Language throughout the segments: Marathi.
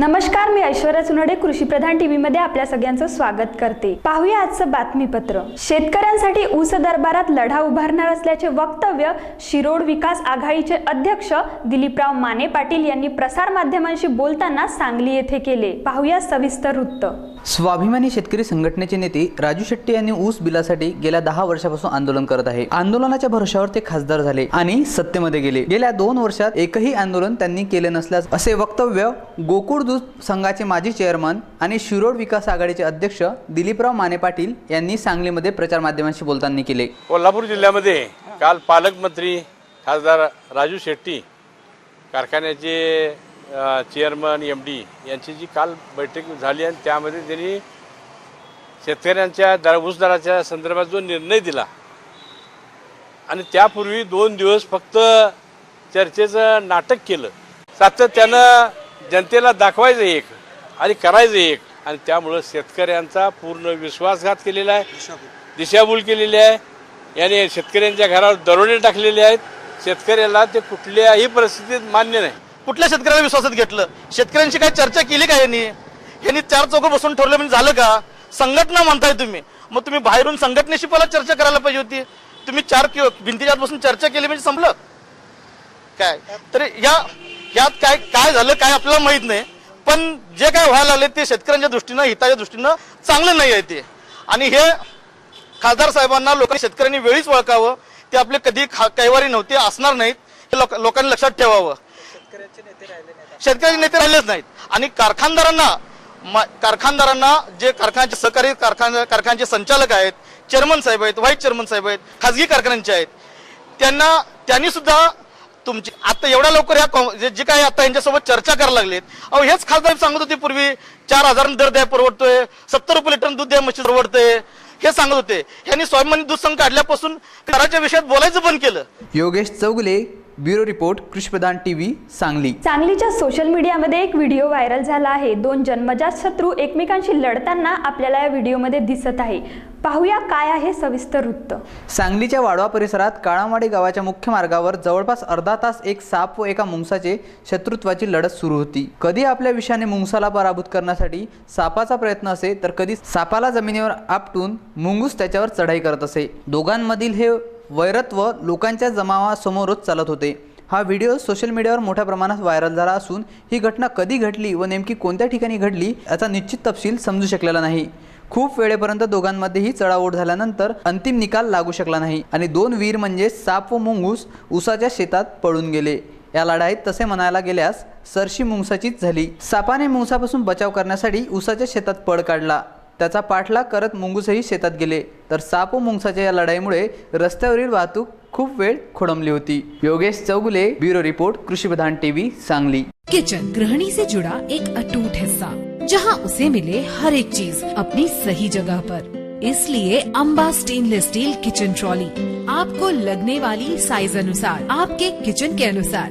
नमस्कार मी ऐश्वर्या चुनडे कृषी प्रधान टीव्ही मध्ये आपल्या सगळ्यांचं स्वागत करते. पाहूया आजचं बातमीपत्र. शेतकऱ्यांसाठी ऊस दरबारात लढा उभारणार असल्याचे वक्तव्य शिरोड विकास आघाडीचे अध्यक्ष दिलीपराव माने पाटील यांनी प्रसार माध्यमांशी बोलताना सांगली येथे केले. पाहूया सविस्तर वृत्त. स्वाभिमानी शेतकरी संघटनेचे नेते राजू शेट्टी यांनी ऊस बिलासाठी गेल्या दहा वर्षापासून आंदोलन करत आहे. आंदोलनाच्या भरोशावर ते खासदार झाले आणि सत्तेमध्ये गेले. गेल्या दोन वर्षात एकही आंदोलन त्यांनी केले नसल्यास असे वक्तव्य गोकुळ दूध संघाचे माजी चेअरमन आणि शिरोड विकास आघाडीचे अध्यक्ष दिलीपराव माने पाटील यांनी सांगलीमध्ये प्रचार माध्यमांशी बोलताना केले. कोल्हापूर जिल्ह्यामध्ये काल पालकमंत्री खासदार राजू शेट्टी कारखान्याचे चेअरमन एम डी यांची जी काल बैठक झाली आणि त्यामध्ये त्यांनी शेतकऱ्यांच्या दर ऊस दराच्या संदर्भात जो निर्णय दिला. आणि त्यापूर्वी दोन दिवस फक्त चर्चेचं नाटक केलं. सातत्यानं जनतेला दाखवायचं एक आणि करायचं एक. आणि त्यामुळं शेतकऱ्यांचा पूर्ण विश्वासघात केलेला आहे. दिशाभूल केलेली आहे. याने शेतकऱ्यांच्या घरावर दरोडे टाकलेले आहेत. शेतकऱ्याला ते कुठल्याही परिस्थितीत मान्य नाही. कुठल्या शेतकऱ्याला विश्वासात घेतलं? शेतकऱ्यांशी काय चर्चा केली का यांनी? यांनी चार चौक बसून ठरलं म्हणजे झालं का? संघटना म्हणताय तुम्ही. मग तुम्ही बाहेरून संघटनेशी पहिला चर्चा करायला पाहिजे होती. तुम्ही चार भिंतीच्या बसून चर्चा केली म्हणजे संपलं. काय? तर या यात काय काय झालं काय आपल्याला माहीत नाही. पण जे काय व्हायला लागले ते शेतकऱ्यांच्या दृष्टीनं हिताच्या दृष्टीनं चांगलं नाही आहे ते. आणि हे खासदार साहेबांना लोकांनी शेतकऱ्यांनी वेळीच ओळखावं ते आपले कधी खा- कैवारी नव्हते असणार नाहीत. हे लोक- लोकांनी लक्षात ठेवावं. शेतकरी नेते राहिलेच नाहीत. आणि कारखानदारांना कारखानदारांना जे कारखान्याचे सहकारी कारखाना कारखान्याचे संचालक आहेत चेअरमन साहेब आहेत व्हाईस चेअरमन साहेब आहेत खाजगी कारखान्यांचे आहेत त्यांना त्यांनी सुद्धा तुमची आता एवढ्या लवकर ह्या काँ- जे काही आता यांच्यासोबत चर्चा करायला लागलेत. अहो हेच खासदार सांगत होते पूर्वी चार हजार दर द्या परवडतोय सत्तर रुपये लिटर दूध द्या म्हशी परवडतंय. हे सांगत होते. यांनी स्वाभिमानी दूध संघ काढल्यापासून कराच्या विषयात बोलायचं बंद केलं. Yogesh Chougule bureau report Krishipradhan TV Sangli. सांगलीच्या सोशल मीडियामध्ये एक व्हिडिओ व्हायरल झाला आहे. दोन जन्मजात शत्रू एकमेकांशी लढताना आपल्याला या व्हिडिओमध्ये दिसत आहे. पाहूया काय आहे सविस्तर वृत्त. सांगलीच्या वाडवा परिसरात काळामाडी गावाच्या मुख्य मार्गावर जवळपास अर्धा तास एक साप व एका मुंगसाचे शत्रुत्वाची लढत सुरू होती. कधी आपल्या विषाने मुंगसाला पराभूत करण्यासाठी सापाचा प्रयत्न असे तर कधी सापाला जमिनीवर आपटून मुंगूस त्याच्यावर चढाई करत असे. दोघांमधील हे वैरत्व लोकांच्या जमावासमोरच चालत होते. हा व्हिडिओ सोशल मीडियावर मोठ्या प्रमाणात व्हायरल झाला असून ही घटना कधी घडली व नेमकी कोणत्या ठिकाणी घडली याचा निश्चित तपशील समजू शकलेला नाही. खूप वेळेपर्यंत दोघांमध्येही चढाओढ झाल्यानंतर अंतिम निकाल लागू शकला नाही आणि दोन वीर म्हणजे साप व मुंगूस उसाच्या शेतात पळून गेले. या लढाईत तसे म्हणायला गेल्यास सरशी मुंगसाचीच झाली. सापाने मुंगसापासून बचाव करण्यासाठी उसाच्या शेतात पळ काढला. त्याचा पाठलाग करत मुंगूसही शेतात गेले. तर साप व मुंगसाच्या या लढाईमुळे रस्त्यावरील वाहतूक खूप वेळ खोळंबली होती. Yogesh Chougule bureau report Krishipradhan TV Sangli. Kitchen गृहिणी से जुड़ा एक अटूट हिस्सा जहां उसे मिले हर एक चीज अपनी सही जगह पर। इसलिए Amba stainless steel kitchen trolley आपको लगने वाली साइज अनुसार आपके किचन के अनुसार।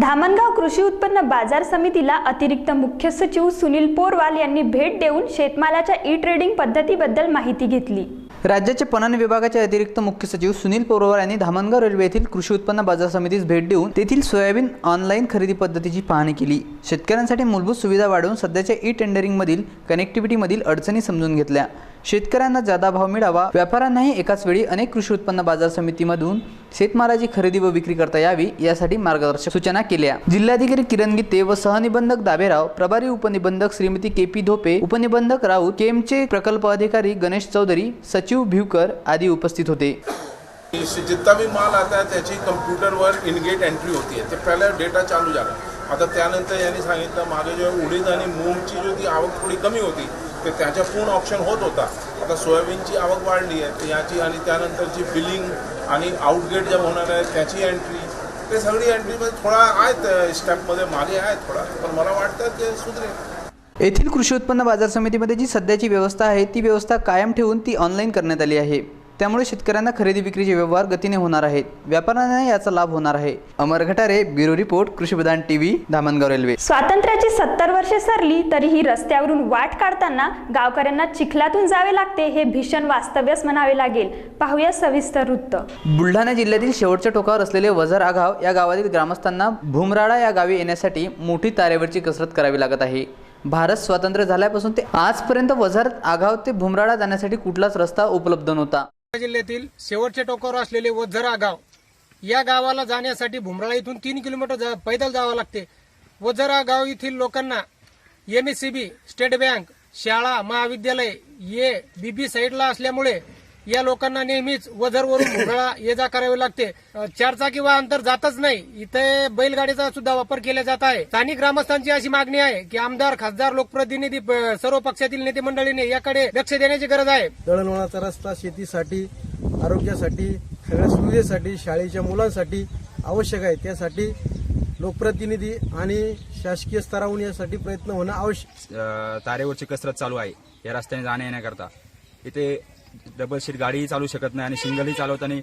धामणगाव कृषी उत्पन्न बाजार समितीला अतिरिक्त मुख्य सचिव सुनील पोरवाल यांनी भेट देऊन शेतमालाच्या ई ट्रेडिंग पद्धतीबद्दल माहिती घेतली. राज्याचे पणन विभागाचे अतिरिक्त मुख्य सचिव सुनील पोरवार यांनी धामणगाव रेल्वे येथील कृषी उत्पन्न बाजार समितीस भेट देऊन तेथील सोयाबीन ऑनलाईन खरेदी पद्धतीची पाहणी केली. शेतकऱ्यांसाठी मूलभूत सुविधा वाढवून सध्याच्या ई टेंडरिंगमधील कनेक्टिव्हिटीमधील अडचणी समजून घेतल्या. शेतकऱ्यांना जादा भाव मिळावा व्यापाऱ्यांनाही एकाच वेळी अनेक कृषी उत्पन्न बाजार समितीमधून शेतमालाची खरेदी व विक्री करता यावी यासाठी मार्गदर्शक सूचना केल्या. जिल्हाधिकारी किरण गीते व सहनिबंधक दाबेराव प्रभारी उपनिबंधक श्रीमती के पी धोपे उपनिबंधक राऊत केमचे प्रकल्प अधिकारी गणेश चौधरी सचिव भिवकर आदी उपस्थित होते. इससे जितना भी माल आता है त्याची कम्प्युटरवर इनगेट एंट्री होती आहे ते पहिला डेटा चालू झाला. आता त्यानंतर यांनी सांगितलं मागे जेव्हा उडीद आणि मूंगची जो ती आवक थोडी कमी होती. ते त्याच्या पूर्ण ऑप्शन होत होता. आता सोयाबीनची आवक वाढली आहे तर याची आणि त्यानंतरची बिलिंग आणि आउटगेट ज्या होणार आहे त्याची एंट्री ते सगळी एंट्रीमध्ये थोडा आहेत स्टॅम्पमध्ये मागे आहेत थोडा. पण मला वाटतं ते सुधरेल. येथील कृषी उत्पन्न बाजार समितीमध्ये जी सध्याची व्यवस्था आहे ती व्यवस्था कायम ठेवून ती ऑनलाईन करण्यात आली आहे. त्यामुळे शेतकऱ्यांना खरेदी विक्रीचे व्यवहार गतीने होणार आहेत. व्यापाऱ्यांना याचा लाभ होणार आहे. Amar Ghatare bureau report Krishipradhan TV Dhamangaon railway. स्वातंत्र्याची सत्तर वर्षे सरली तरीही रस्त्यावरून वाट काढताना गावकऱ्यांना चिखलातून जावे लागते हे भीषण वास्तव्यच म्हणावे लागेल. पाहूया सविस्तर वृत्त. बुलढाणा जिल्ह्यातील शेवटच्या टोकावर असलेले वझर आगाव या गावातील ग्रामस्थांना भुमराडा या गावी येण्यासाठी मोठी तारेवरची कसरत करावी लागत आहे. भारत स्वातंत्र्य झाल्यापासून ते आजपर्यंत वझर आगाव ते भुमराडा जाण्यासाठी कुठलाच रस्ता उपलब्ध नव्हता. जिल्ह्यातील शेवटच्या टोकावर असलेले वझरा गाव. या गावाला जाण्यासाठी भुमराळा इथून तीन किलोमीटर जा पैदल जावं लागते. वझरा गाव येथील लोकांना M S C B state bank शाळा महाविद्यालय ये बीबी साईडला असल्यामुळे या लोकांना नेहमीच वझरवरून भुमराळा ये जा करावे लागते. चारचाकी वाहन तर जातच नाही. इथे बैलगाडीचा सुद्धा वापर केला जात आहे. स्थानिक ग्रामस्थांची अशी मागणी आहे की आमदार खासदार लोकप्रतिनिधी प- सर्व पक्षातील नेते मंडळीने याकडे लक्ष देण्याची गरज आहे. दळणवळणाचा रस्ता शेतीसाठी आरोग्यासाठी सगळ्या सुविधेसाठी शाळेच्या मुलांसाठी आवश्यक आहे. त्यासाठी लोकप्रतिनिधी आणि शासकीय स्तरावरून यासाठी प्रयत्न होणं आवश्यक. तारेवरची कसरत चालू आहे. या रस्त्याने जाण्या येण्याकरता इथे डबल सीट गाडीही चालू शकत नाही आणि सिंगलही चालवताना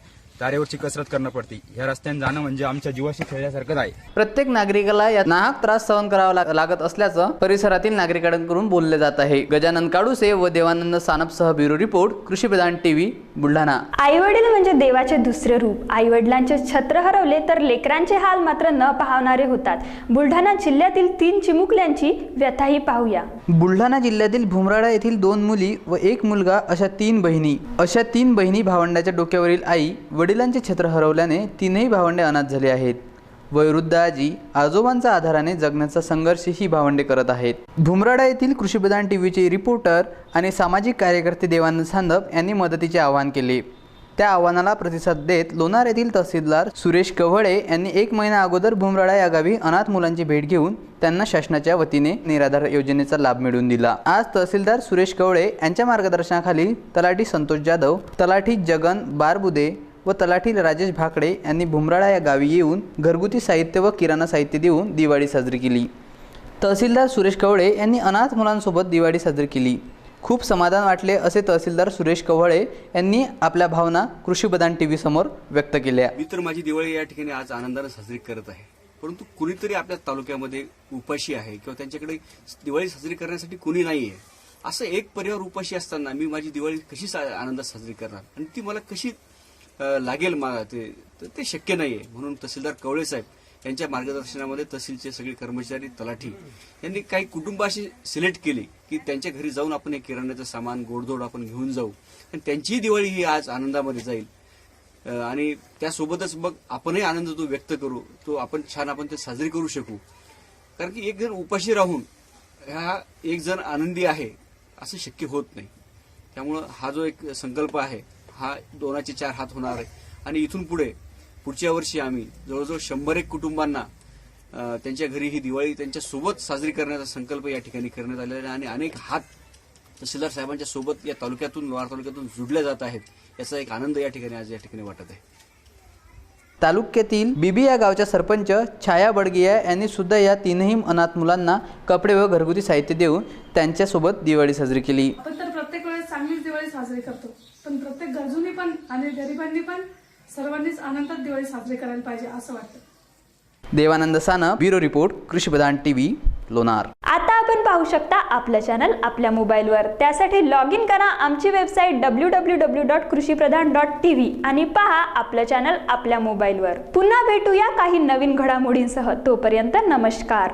तारेवरची कसरत करणं पडते. ह्या रस्त्याने जाणं म्हणजे आमच्या जीवाशी खेळल्यासारखंच आहे. प्रत्येक नागरिकाला या नाहक त्रास सहन करावा लाग- लागत असल्याचं परिसरातील नागरिकांकडून बोलले जात आहे. गजानन काडुसे व देवानंद सानप सह bureau report Krishipradhan TV Buldhana. आई वडील म्हणजे देवाचे दुसरे रूप. आई वडिलांचे छत्र हरवले तर लेकरांचे हाल मात्र न पाहणारे होतात. बुलढाणा जिल्ह्यातील तीन चिमुकल्यांची व्यथाही पाहूया. बुलढाणा जिल्ह्यातील भुमराडा येथील दोन मुली व एक मुलगा अशा तीन बहिणी. अशा तीन बहिणी भावंडाच्या डोक्यावरील आई वडिलांचे छत्र हरवल्याने तीनही भावंडे अनाथ झाले आहेत. वयोवृद्ध आजी आजोबांच्या आधाराने जगण्याचा संघर्ष ही भावंडे करत आहेत. भुमराडा येथील कृषीप्रधान टीव्हीचे रिपोर्टर आणि सामाजिक कार्यकर्ते देवानंद सांदप यांनी मदतीचे आवाहन केले. त्या आव्हानाला प्रतिसाद देत लोणार येथील तहसीलदार सुरेश कव्हळे यांनी एक महिना अगोदर भुमराडा या गावी अनाथ मुलांची भेट घेऊन त्यांना शासनाच्या वतीने निराधार योजनेचा लाभ मिळवून दिला. आज तहसीलदार सुरेश कवळे यांच्या मार्गदर्शनाखाली तलाठी संतोष जाधव तलाठी जगन बारबुदे व तलाठी राजेश भाकडे यांनी भुमराळा या गावी येऊन घरगुती साहित्य व किराणा साहित्य देऊन दिवाळी साजरी केली. तहसीलदार सुरेश कवळे यांनी अनाथ मुलांसोबत दिवाळी साजरी केली. खूप समाधान वाटले असे तहसीलदार सुरेश कवळे यांनी आपल्या भावना कृषीप्रधान टी समोर व्यक्त केल्या. मी तर माझी दिवाळी या ठिकाणी आज आनंदाने साजरी करत आहे. परंतु कुणीतरी आपल्या तालुक्यामध्ये उपाशी आहे किंवा त्यांच्याकडे दिवाळी साजरी करण्यासाठी कुणी नाही आहे असं एक परिवार उपाशी असताना मी माझी दिवाळी कशी सा- आनंदात साजरी करणार? आणि ती मला कशी लागेल मला ते तर ते शक्य नाही आहे म्हणून तहसीलदार कवळे साहेब यांच्या मार्गदर्शनामध्ये तहसीलचे सगळे कर्मचारी तलाठी यांनी काही कुटुंबाशी सिलेक्ट केली की त्यांच्या घरी जाऊन आपण हे किराण्याचं सामान गोडधोड आपण घेऊन जाऊ. आणि त्यांचीही दिवाळी ही आज आनंदामध्ये जाईल. आणि त्यासोबतच मग आपणही आनंद तो व्यक्त करू. तो आपण छान आपण ते साजरी करू शकू. कारण की एक जण उपाशी राहून ह्या एक जण आनंदी आहे असं शक्य होत नाही. त्यामुळं हा जो एक संकल्प आहे हा दोनाचे चार हात होणार आहे. आणि इथून पुढे पुढच्या वर्षी आम्ही जवळजवळ शंभर एक कुटुंबांना त्यांच्या घरी ही दिवाळी त्यांच्यासोबत साजरी करण्याचा संकल्प या ठिकाणी करण्यात आलेला आहे आणि अनेक हात तहसीलदार साहेबांच्या सोबत या तालुक्यातून लोणार तालुक्यातून जुडल्या जात आहेत. याचा एक आनंद या ठिकाणी आज या ठिकाणी वाटत आहे. तालुक्यातील बिबी या गावच्या सरपंच छाया बडगिया यांनी सुद्धा या तीनही अनाथ मुलांना कपडे व घरगुती साहित्य देऊन त्यांच्यासोबत दिवाळी साजरी केली. आपण तर प्रत्येक वेळेस चांगलीच दिवाळी साजरी करतो. पण प्रत्येक गरजूंनी पण आणि गरिबांनी पण सर्वांनीच आनंदात दिवाळी साजरी करायला पाहिजे असं वाटतं. Devanand Sanap bureau report Krishipradhan TV Lonar. आता आपण पाहू शकता आपलं चॅनल आपल्या मोबाईलवर. त्यासाठी लॉग इन करा आमची website W W W dot Krishipradhan dot T V आणि पहा आपलं चॅनल आपल्या मोबाईलवर. पुन्हा भेटूया काही नवीन घडामोडींसह. तोपर्यंत नमस्कार.